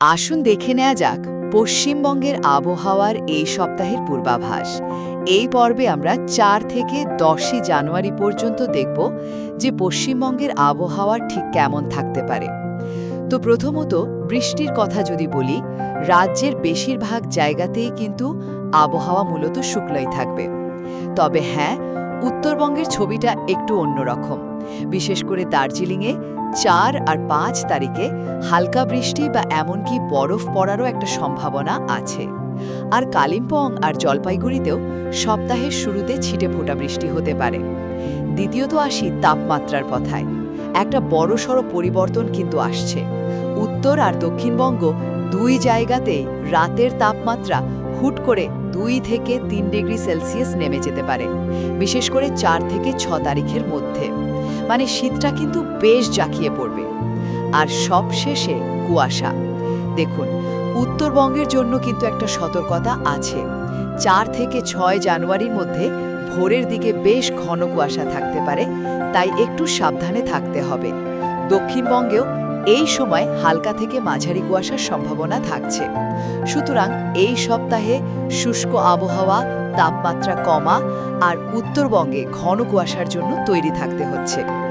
আসুন দেখে নেওয়া যাক, পশ্চিমবঙ্গের আবহাওয়ার এই সপ্তাহের পূর্বাভাস। এই পর্বে আমরা চার থেকে দশই জানুয়ারি পর্যন্ত দেখব যে পশ্চিমবঙ্গের আবহাওয়া ঠিক কেমন থাকতে পারে। তো প্রথমত বৃষ্টির কথা যদি বলি, রাজ্যের বেশিরভাগ জায়গাতেই কিন্তু আবহাওয়া মূলত শুক্লাই থাকবে। তবে হ্যাঁ উত্তরবঙ্গের ছবিটা একটু অন্যরকম। বিশেষ করে দার্জিলিংয়ে চার আর পাঁচ তারিখে হালকা বৃষ্টি বা এমনকি বরফ পড়ারও একটা সম্ভাবনা আছে। আর কালিম্পং আর জলপাইগুড়িতেও সপ্তাহের শুরুতে ছিটে ফোটা বৃষ্টি হতে পারে। দ্বিতীয়ত আসি তাপমাত্রার কথায়। একটা বড়সড় পরিবর্তন কিন্তু আসছে। উত্তর আর দক্ষিণবঙ্গ দুই জায়গাতেই রাতের তাপমাত্রা হুট করে দুই থেকে তিন ডিগ্রি সেলসিয়াস নেমে যেতে পারে, বিশেষ করে চার থেকে ছ তারিখের মধ্যে। মানে শীতটা কিন্তু বেশ জাঁকিয়ে পড়বে। আর সবশেষে কুয়াশা। দেখুন, উত্তরবঙ্গের জন্য কিন্তু একটা সতর্কতা আছে। চার থেকে ছয় জানুয়ারির মধ্যে ভোরের দিকে বেশ ঘন কুয়াশা থাকতে পারে, তাই একটু সাবধানে থাকতে হবে। দক্ষিণবঙ্গেও এই সময় হালকা থেকে মাঝারি কুয়াশার সম্ভাবনা থাকছে। সুতরাং এই সপ্তাহে শুষ্ক আবহাওয়া, তাপমাত্রা কমা আর উত্তরবঙ্গে ঘন কুয়াশার জন্য তৈরি থাকতে হচ্ছে।